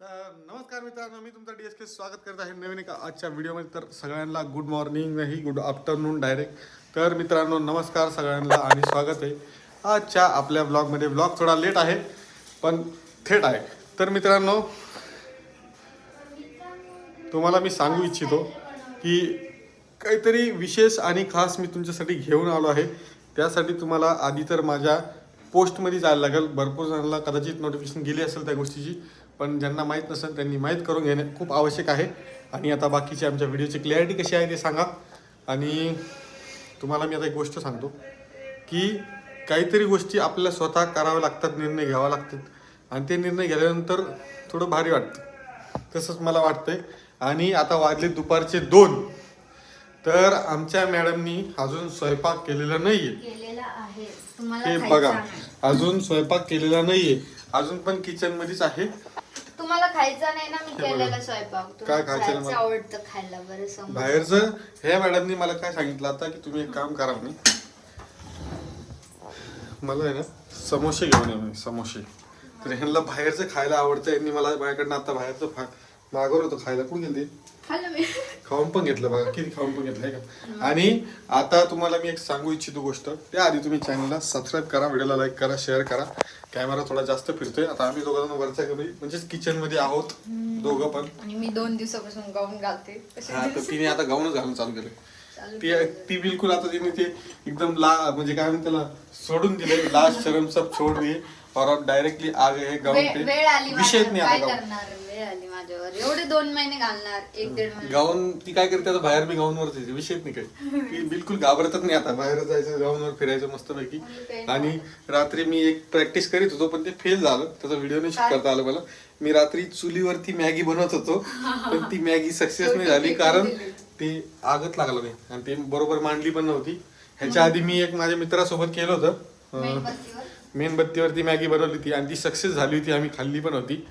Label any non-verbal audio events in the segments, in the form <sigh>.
तर नमस्कार मित्रांनो मी तुमचं डी एस के स्वागत करत आहे नवीन एका आजच्या व्हिडिओमध्ये. तर सगळ्यांना गुड मॉर्निंग नाही गुड आफ्टरनून डायरेक्ट तर मित्रांनो नमस्कार सगळ्यांना आणि स्वागत आहे. आजच्या आपल्या ब्लॉगमध्ये ब्लॉग थोडा लेट आहे पण थेट आहे. तर मित्रांनो तुम्हाला मी सांगू इच्छितो की काहीतरी विशेष आणि खास मी तुमच्यासाठी घेऊन आलो आहे. त्यासाठी तुम्हाला आधी तर माझ्या पोस्टमध्ये जायला लागेल. भरपूर जणांना कदाचित नोटिफिकेशन गेली असेल त्या गोष्टीची. पण ज्यांना माहीत नसेल त्यांनी माहीत करून घेणे खूप आवश्यक आहे. आणि आता बाकीची आमच्या व्हिडिओची क्लॅरिटी कशी आहे ते सांगा. आणि तुम्हाला मी आता एक गोष्ट सांगतो की काहीतरी गोष्टी आपल्याला स्वतः कराव्या लागतात निर्णय घ्यावा लागतात. आणि ते निर्णय घेतल्यानंतर थोडं भारी वाटतं. तसंच मला वाटतंय. आणि आता वाजले दुपारचे दोन. तर आमच्या मॅडमनी अजून स्वयंपाक केलेला नाहीये. हे बघा. अजून स्वयंपाक केलेला नाहीये. अजून पण किचन मध्येच आहे. तुम्हाला खायचा नाही ना मी हे बघा. केलेला स्वयंपाक. काय तुम्हाला खायचं खायचं मला? आवडतं खायला बरं समज बाहेरचं ह्या मॅडमनी मला काय सांगितलं आता की तुम्ही एक काम करा म्हणे. मला आहे ना समोसे घेऊन ये म्हणे समोसे. तर ह्यांना बाहेरचं खायला आवडतं यांनी मला माझ्याकडनं आता बाहेरचं फा मागवलं होतं खायला. कुठे गेली खाल्लं मी. <laughs> खाऊन पण घेतलं बघा किती खाऊन पण घेतलं आहे का? आणि आता तुम्हाला मी एक सांगू इच्छितो गोष्ट. त्याआधी तुम्ही चॅनलला सबस्क्राईब करा व्हिडिओला लाईक करा शेअर करा. कॅमेरा थोडा जास्त फिरतोय. आता आम्ही दोघं वरच्या घरी म्हणजेच किचनमध्ये आहोत दोघं पण. आणि मी दोन दिवसापासून गाऊन घालते. हा तर तिने आता गाऊनच घालून चालू केलं ती ती बिलकुल आता तिने ते एकदम ला म्हणजे काय म्हणते त्याला सोडून दिले लास्ट शरम सब छोड दिए और अब डायरेक्टली आ गए गाऊन पे. विषयच नाही आता गाऊन करणार वेळ आली माझ्यावर. एवढे दोन महिने घालणार एक दीड महिने. गाऊन ती काय करते आता? बाहेर मी गाऊनवरच येते विषयच नाही काय <laughs> ती बिलकुल घाबरतच नाही आता. बाहेर जायचं गाऊनवर फिरायचं मस्तपैकी. आणि रात्री मी एक प्रॅक्टिस करीत होतो पण ते फेल झालं. त्याचा व्हिडिओ नाही शूट करता आलं मला. मी रात्री चुलीवरती मॅगी बनवत होतो पण ती मॅगी सक्सेस नाही झाली. कारण ते आगत लागलं नाही. आणि ते बरोबर मांडली पण नव्हती. ह्याच्या आधी मी एक माझ्या मित्रासोबत केलं होतं. मेणबत्तीवरती मॅगी बनवली होती. आणि ती सक्सेस झाली होती. आम्ही खाल्ली पण होती.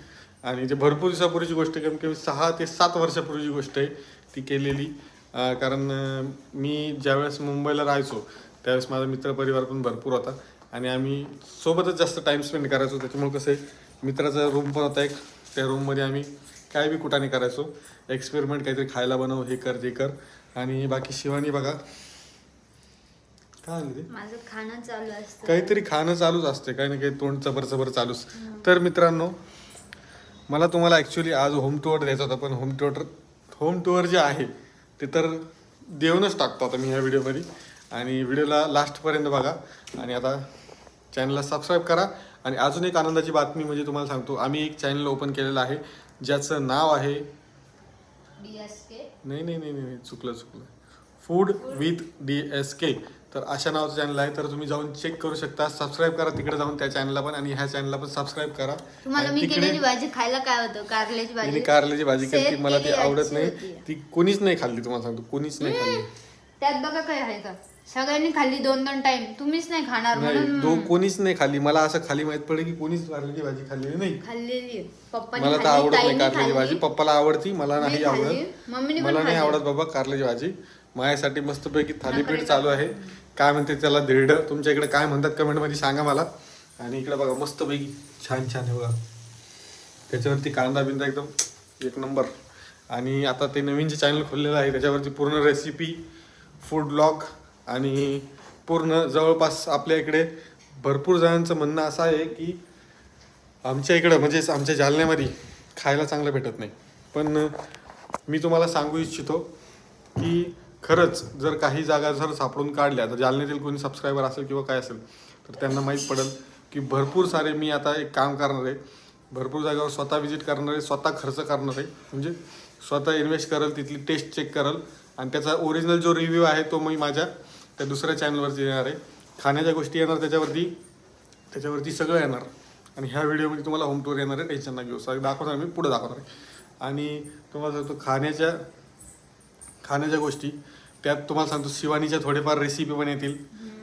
आणि जे भरपूर दिवसापूर्वीची गोष्ट आहे, कमी कमी सहा ते सात वर्षापूर्वीची गोष्ट आहे ती केलेली. कारण मी ज्यावेळेस मुंबईला राहायचो त्यावेळेस माझा मित्रपरिवार पण भरपूर होता. आणि आम्ही सोबतच जास्त टाईम स्पेंड करायचो. त्याच्यामुळे कसं आहे मित्राचा रूम पण होता एक. त्या रूममध्ये आम्ही काय बी कुठाने करायचो. एक्सपेरिमेंट काहीतरी खायला बनव हे कर ते कर. आणि बाकी शिवानी बघा. काय म्हणते ते? माझं खाणं चालू असतं. काहीतरी खाणं चालूच असते काही ना काही तोंड चबर चबर चालूच. तर मित्रांनो मला तुम्हाला ॲक्च्युली आज होम टूअर द्यायचा होता पण होम टूअर होम टूअर जे आहे ते तर देऊनच टाकतो आता मी ह्या व्हिडिओमध्ये. आणि व्हिडिओला लास्टपर्यंत बघा. आणि आता चॅनलला सबस्क्राईब करा. आणि अजून एक आनंदाची बातमी म्हणजे तुम्हाला सांगतो. आम्ही एक चॅनल ओपन केलेलं आहे ज्याचं नाव आहे. नाही नाही नाही नाही चुकलं चुकलं. Food with D S K तर अशा नावाचं चॅनल आहे तर तुम्ही जाऊन चेक करू शकता. सबस्क्राईब करा तिकडे जाऊन त्या चॅनलला पण आणि ह्या चॅनलला पण सबस्क्राईब करा. तुम्हाला आणि मी तिकडे केलेली भाजी खायला काय होतं? कारल्याची तिने भाजी कारल्याची भाजी केली सेम मला ती केली आवडत नाही. होती. ती कोणीच नाही खाल्ली तुम्हाला सांगतो कोणीच नाही खाल्ली. त्यात बघा काय आहे का? सगळ्यांनी खाल्ली दोन दोन टाइम तुम्हीच नाही खाणार नाही म्हणून. कोणीच नाही खाल्ली. मला असं खाली माहीत पडलं की कोणीच कारल्याची भाजी खाल्लेली नाही. खाल्लेली पप्पानी मला तर खाल्ली, आवडत नाही ताईनी कारल्याची खाल्ली. भाजी पप्पाला आवडती मला नाही खाल्ली, आवडत. मम्मीने पण मला नाही खाल्ली. आवडत बाबा कारल्याची भाजी. माझ्यासाठी मस्तपैकी थालीपीठ चालू आहे. काय म्हणते त्याला धिरड तुमच्या इकडे काय म्हणतात कमेंटमध्ये सांगा मला. आणि इकडे बघा मस्तपैकी छान छान आहे बघा. त्याच्यावरती कांदा बिंदा एकदम एक नंबर. आणि आता ते नवीन जे चॅनल खोललेलं आहे. त्याच्यावरती पूर्ण रेसिपी फूड ब्लॉग आणि पूर्ण जवळपास आपल्या इकडे भरपूर जणांचं म्हणणं असं आहे की आमच्या इकडं म्हणजेच आमच्या जालन्यामध्ये खायला चांगलं भेटत नाही. पण मी तुम्हाला सांगू इच्छितो की खरंच जर काही जागा जर सापडून काढल्या तर जालन्यातील कोणी सबस्क्रायबर असेल किंवा काय असेल तर त्यांना माहीत पडेल की भरपूर सारे मी आता एक काम करणार आहे. भरपूर जागेवर स्वतः विजिट करणार आहे स्वतः खर्च करणार आहे. म्हणजे स्वतः इन्व्हेस्ट करेल तिथली टेस्ट चेक करेल आणि त्याचा ओरिजिनल जो रिव्ह्यू आहे तो मी माझ्या त्या दुसऱ्या चॅनलवरती येणार आहे. खाण्याच्या गोष्टी येणार त्याच्यावरती त्याच्यावरती सगळं येणार. आणि ह्या व्हिडिओमध्ये तुम्हाला होम टूर येणार आहे टेन्शन ना घेऊ. सगळं दाखवणार मी पुढे दाखवणार आहे. आणि तुम्हाला जर तो खाण्याच्या खाण्याच्या गोष्टी त्यात तुम्हाला सांगतो शिवानीच्या थोडेफार रेसिपी पण येतील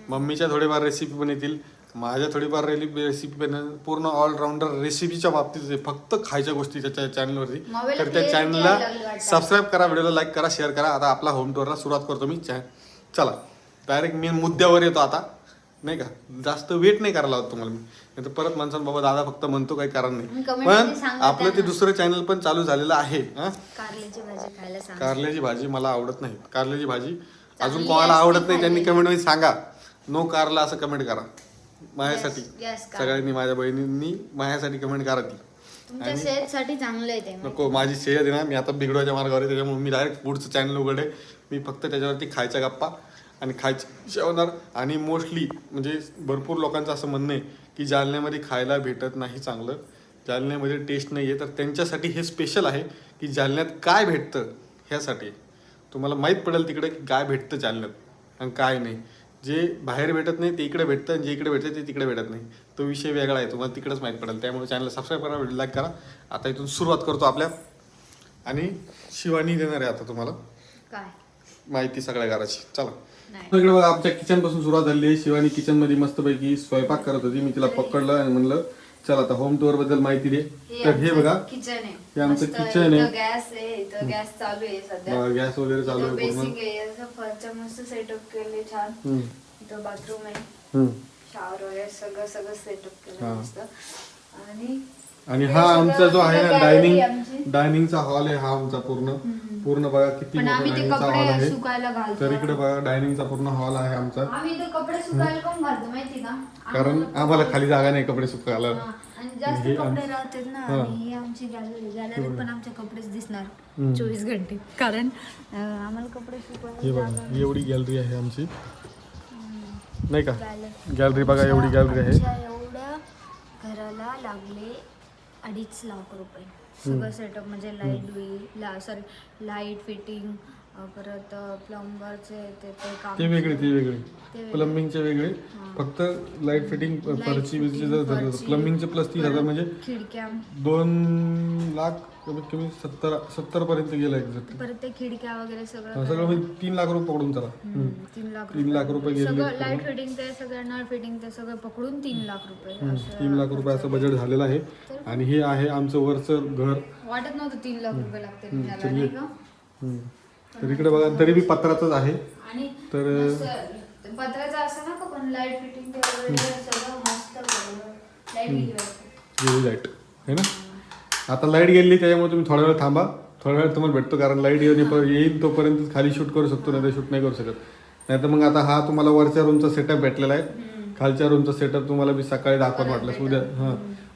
मम्मीच्या थोडेफार रेसिपी पण येतील माझ्या थोडीफार रेसिपी पण. पूर्ण ऑलराऊंडर रेसिपीच्या बाबतीत. फक्त खायच्या गोष्टी त्याच्या चॅनलवरती तर त्या चॅनलला. सबस्क्राईब करा व्हिडिओला लाईक करा शेअर करा आता आपला होम टूरला सुरुवात करतो मी चॅ चला डायरेक्ट मी मुद्द्यावर येतो आता नाही का? जास्त वेट नाही करायला लावत तुम्हाला मी. नाही तर परत माणसानं बाबा दादा फक्त म्हणतो काही कारण नाही. comment पण मध्ये सांगा आपलं ते. दुसरं चॅनल पण चालू झालेलं आहे हा? कारल्याची भाजी खायला सांग कारल्याची भाजी मला आवडत नाही. कारल्याची भाजी अजून कोणाला असते आवडत नाही त्यांनी खाल्लेली. कमेंटमध्ये सांगा. नो कारला असं कमेंट करा. माझ्यासाठी. Yes, yes, कार. सगळ्यांनी माझ्या बहिणींनी माझ्यासाठी कमेंट करा ती. तुमच्या आणि- सेहतसाठी चांगलं आहे ते नको माझी सेहत आहे ना मी आता बिघडवायच्या मार्गावर आहे त्याच्यामुळे मी डायरेक्ट पुढचं चॅनल उघडे. मी फक्त त्याच्यावरती खायच्या गप्पा. आणि खायचे जेवणार. आणि मोस्टली म्हणजे भरपूर लोकांचं असं म्हणणं आहे की जालन्यामध्ये खायला भेटत नाही चांगलं. जालन्यामध्ये टेस्ट नाही आहे तर त्यांच्यासाठी हे स्पेशल आहे की जालन्यात काय भेटतं ह्यासाठी. तुम्हाला माहीत पडेल तिकडे की काय भेटतं जालन्यात. आणि काय नाही. जे बाहेर भेटत नाही ते इकडे भेटतं आणि जे इकडे भेटतं ते तिकडे भेटत नाही. तो विषय वेगळा आहे. तुम्हाला तिकडेच माहीत पडेल. त्यामुळे चॅनल सबस्क्राईब करा व्हिडिओ लाईक करा. आता इथून सुरुवात करतो आपल्या. आणि शिवानी देणार आहे आता तुम्हाला. काय? माहिती सगळ्या घराची. चला. इकडे बघा आमच्या किचनपासून सुरुवात झाली. आहे शिवानी किचनमध्ये मस्तपैकी स्वयंपाक करत होती. मी तिला पकडलं आणि म्हणलं चल आता होम टूरबद्दल माहिती दे. तर हे बघा किचन आहे. हे आमचं kitchen आहे. गॅस आहे. इथं गॅस चालू आहे सध्या. गॅस वगैरे चालू आहे पूर्ण. बेसिक आहे. असं फर्स्ट मस्त सेटअप केले छान. हम्म, इथं बाथरूम आहे. हम्म. शॉवर वगैरे सगळं सगळं सेटअप केलं. मस्त. आणि आणि हे सगळं आमचा जो आहे ना डायनिंग. डायनिंगचा हॉल आहे हा आमचा पूर्ण. पूर्ण बघा किती पण मोठा आम्ही ते डायनिंगचा हॉल कपडे आहे. सुकायला घालतो. तर इकडे बघा डायनिंगचा पूर्ण हॉल आहे आमचा. आम्ही ते कपडे सुकायला पण घालतो माहिती का? कारण आम्हाला- आम्हाला खाली जागा नाही कपडे सुकायला. हा, आणि जास्त हे कपडे आम- राहतात ना हा. आणि ही आमची गॅलरी गॅलरीत पण आमचे कपडेच दिसणार. चोवीस घंटे. कारण अं, आम्हाला कपडे हे सुकवायला बघा जागा ही एवढी गॅलरी आहे आमची. नाही का. गॅलरी बघा एवढी गॅलरी आहे. आमच्या एवढ्या घराला लागले अडीच लाख रुपये. सगळं सेटअप म्हणजे लाइट बिल ला सॉरी लाइट फिटिंग परत प्लंबरचे ते ते काम ते वेगळे ते वेगळे. ते वेगळे. प्लंबिंगचे वेगळे. फक्त लाइट फिटिंग Light फरची बिरची fitting, जर फरची, प्लंबिंगचे प्लस तीस हजार म्हणजे खिडक्या. दोन लाख कमीत कमी सत्तर सत्तर पर्यंत गेलं एक्झॅक्ट परत ते खिडक्या वगैरे सगळं सगळं म्हणजे तीन लाख रुपये पकडून चला तीन लाख तीन लाख रुपये गेले. सगळं लाइट फिटिंग ते सगळं नळ फिटिंग ते सगळं पकडून तीन लाख रुपये. असं तीन लाख रुपयाचं बजेट झालेलं आहे. आणि हे आहे आमचं वरचं घर. वाटत नव्हतं तीन लाख रुपये त्याला. नाही का? हम्म. तर इकडे बघा तरी बी पत्राचंच आहे. आणि तर मस्त पत्राचं असं ना का पण लाइट फिटिंग ते वगैरे सगळं मस्त लाइट गेली वाटतं. गेली लाइट है ना? आता लाइट गेली त्याच्यामुळे तुम्ही थोडा वेळ थांबा. थोडा वेळ तुम्हाला भेटतो कारण लाइट येऊन येईल तोपर्यंत खाली शूट करू शकतो नाही तर शूट नाही करू शकत. नाही तर मग आता हा तुम्हाला वरच्या रूमचा सेटअप भेटलेला आहे. खालच्या रूमचा सेटअप तुम्हाला मी सकाळी दाखवत वाटलं. उद्या हां.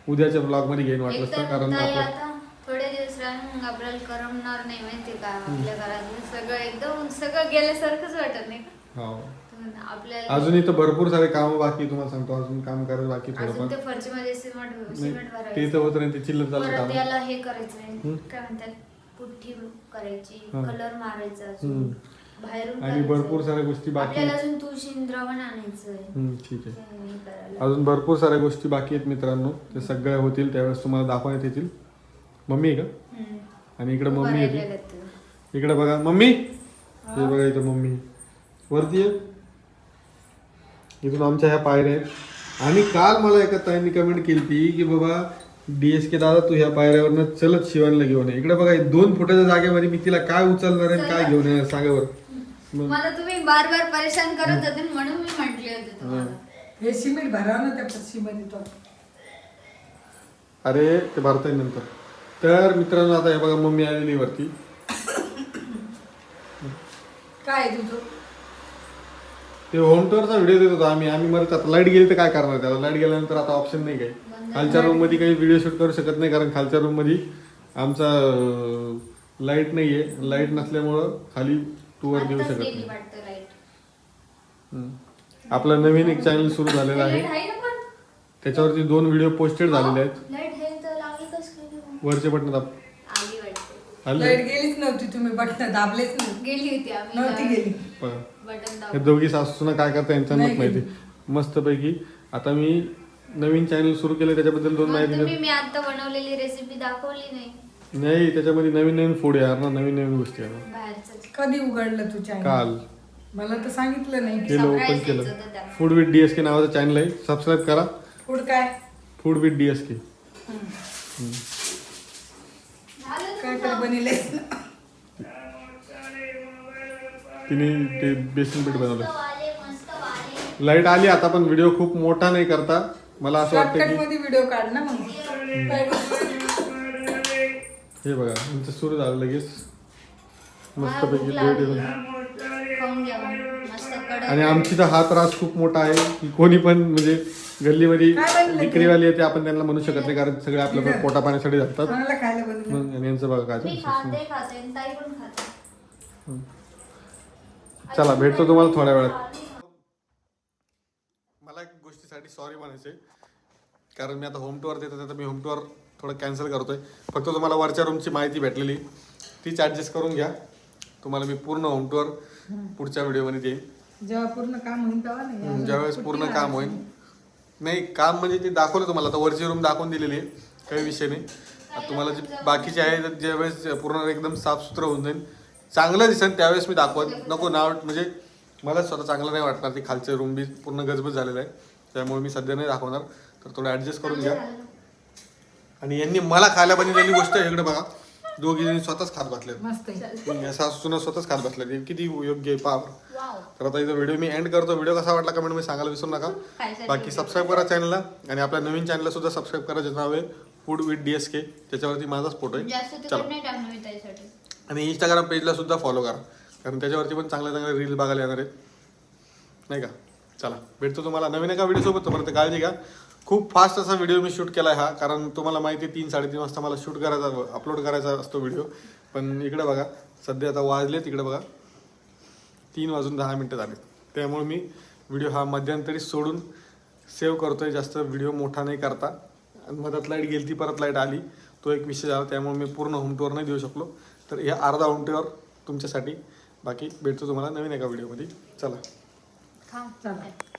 उद्याच्या ब्लॉगमध्ये घेईन वाटलं तर कारण ताई आपलं आता थोडे दिवस राहून मग आपल्याला करमणार नाही माहिती का? आपल्या घरातलं सगळं एकदम सगळं गेल्यासारखंच वाटत नाही का? हो. आपल्याला अजून इथं भरपूर सारे कामं बाकी तुम्हाला सांगतो. अजून काम करायचं बाकी अजून थोडंफार. ते सिमेंट नाही, ते भरायचं. तर होत नाही ते चिल्लर चालू परत काम याला हे. काय म्हणतात? पुठ्ठी करायची हा. कलर मारायचा अजून. हम्म. बाहेरून आणि. भरपूर साऱ्या गोष्टी बाकी आपल्याला आहेत. अजून तुळशी द्रावण आणायचंय. हम्म, ठीक आहे. अजून भरपूर साऱ्या गोष्टी बाकी आहेत मित्रांनो. ते सगळ्या होतील त्यावेळेस तुम्हाला दाखवण्यात येतील. मम्मी आहे का. आणि इकडे मम्मी आहे ते. इकडे बघा. मम्मी! हे. बघा इथं मम्मी. वरती आहे? इथून आमच्या ह्या पायऱ्या आहेत. आणि काल मला एका ताईंनी कमेंट केली ती की बाबा डीएस के दादा तू ह्या पायऱ्यावरनं चलत शिवानला घेऊन ये. इकडे बघा दोन फुटाच्या जागेमध्ये मी तिला काय उचलणार आहे आणि काय घेऊन येणार सांगा बरं. मग मला तुम्ही बार बार परेशान करत होते म्हणून मी म्हंटले होते हे. सिमेंट भरा ना त्या पश्चिमध्ये तो अरे ते भरता येईल नंतर. तर मित्रांनो आता हे बघा मम्मी आलेली वरती. काय तुझं? ते होम टूरचा व्हिडिओ देत होतो आम्ही. आम्ही मरत आता लाइट गेली तर काय करणार? त्याला लाइट गेल्यानंतर आता ऑप्शन नाही काही. खालच्या रूममध्ये काही व्हिडिओ शूट करू शकत नाही कारण खालच्या रूममध्ये आमचा लाइट नाहीये. लाइट नसल्यामुळं खाली टूवर देऊ आत्ताच शकत नाही. आपलं नवीन एक चॅनल सुरू झालेलं आहे. आहे त्याच्यावरती दोन व्हिडिओ पोस्टेड झालेले आहेत? वरचे बटन दाब. लाइट गेलीच नव्हती तुम्ही बटन दाबलेच नाही. गेली होती नव्हती आम्ही गेली. बघा. बटन हे दोघी सासूना काय करता यांच्यांनाच नाही माहिती? मस्तपैकी. आता मी नवीन चॅनल सुरू केलं त्याच्याबद्दल दोन माहिती तुम्ही. मी आता बनवलेली रेसिपी दाखवली नाही. नाही त्याच्यामध्ये नवीन नवीन फूड आहे ना नवीन नवीन गोष्टी बाहेरच कधी उघडलं तू चॅनल काल. मला तर सांगितलं नाही. केलं ओपन Surprise केलं. द्यायचं होतं त्याला. फूड विथ डीएसके नावाचं चॅनल आहे. सबस्क्राईब करा. पुढ काय? फूड विथ डीएसके झालं काय तुमचं? तर बनिले तिने ते बेसन पीठ बनवलं. लाइट आली आता पण व्हिडिओ खूप मोठा नाही करता. मला असं वाटतं शॉर्टकट की मध्ये व्हिडिओ काढ ना मग. हे बघा तुमचं सुरू झालं लगेच. मस्तपैकी लागली. येऊन खाऊन घ्या मस्त कडक. आणि आमची तर हा त्रास खूप मोठा आहे की कोणी पण म्हणजे गल्लीमध्ये काय बनलं ते? विक्रीवाली येते आपण त्यांना म्हणू शकत नाही कारण सगळे आपल्या पोटा पाण्यासाठी जातात. कोणाला खायला बनवलं मग आणि यांचं बघा काय मी ते. खाते खाते आणि ताई पण खाते. चला भेटतो तुम्हाला थोड्या वेळात. मला एक गोष्टीसाठी सॉरी म्हणायचे कारण मी आता होम टूअर देत होते तर मी होम टूअर थोडं कॅन्सल करतोय. फक्त तुम्हाला वरच्या रूमची माहिती भेटलेली. तीच ॲडजस्ट करून घ्या. तुम्हाला मी पूर्ण होम टूअर पुढच्या व्हिडिओमध्ये देईन. जेव्हा पूर्ण काम होईल तेव्हा नाही. ज्यावेळेस पूर्ण काम होईल. नाही काम म्हणजे ते दाखवलं तुम्हाला. आता वरची रूम दाखवून दिलेली आहे. काही विषय नाही. आता तुम्हाला जे बाकीचे आहे तर ज्यावेळेस पूर्ण एकदम साफसुथरं होऊन जाईल. चांगलं दिसेल त्यावेळेस मी दाखवत. नको नाव म्हणजे मला स्वतः चांगलं नाही वाटणार. ते खालचे रूम बी पूर्ण गजबज झालेलं आहे. त्यामुळे मी सध्या नाही दाखवणार. तर थोडं ॲडजस्ट करून घ्या. आणि यांनी मला खायला बनवलेली गोष्ट आहे इकडे बघा. दोघी जणी स्वतःच खात बसले मस्त आहे. सासून स्वतःच खात बसले किती योग्य आहे पावर. वाव तर आता इथं व्हिडिओ मी एंड करतो. व्हिडिओ कसा वाटला कमेंटमध्ये सांगायला विसरू नका. बाकी सबस्क्राईब करा चॅनलला आणि आपल्या नवीन चॅनलला सुद्धा सबस्क्राईब करा ज्याचं नाव आहे food with D S K त्याच्यावरती माझाच फोटो आहे. जास्त चला. नाही टाकणार मी आणि इंस्टाग्राम पेजला सुद्धा फॉलो करा. कारण त्याच्यावरती पण चांगल्या चांगल्या रील्स बघायला येणार आहेत. नाही का? चला. भेटतो तुम्हाला नवीन एका व्हिडिओ सोबत. तोपर्यंत काळजी घ्या. खूप फास्ट असा व्हिडिओ मी शूट केला आहे हा कारण तुम्हाला माहिती आहे तीन साडेतीन वाजता मला शूट करायचा अपलोड करायचा असतो व्हिडिओ पण इकडे बघा सध्या आता वाजले तिकडे बघा. तीन वाजून दहा मिनटं झाले त्यामुळे मी व्हिडिओ हा मध्यंतरी सोडून सेव्ह करतोय जास्त व्हिडिओ मोठा नाही करता. आणि मधात लाइट गेली ती परत लाइट आली. तो एक विषय झाला त्यामुळे मी पूर्ण होम टूअर नाही देऊ शकलो. तर हे अर्धा होम टूअर तुमच्यासाठी. बाकी भेटतो तुम्हाला नवीन एका व्हिडिओमध्ये चला. खा चला.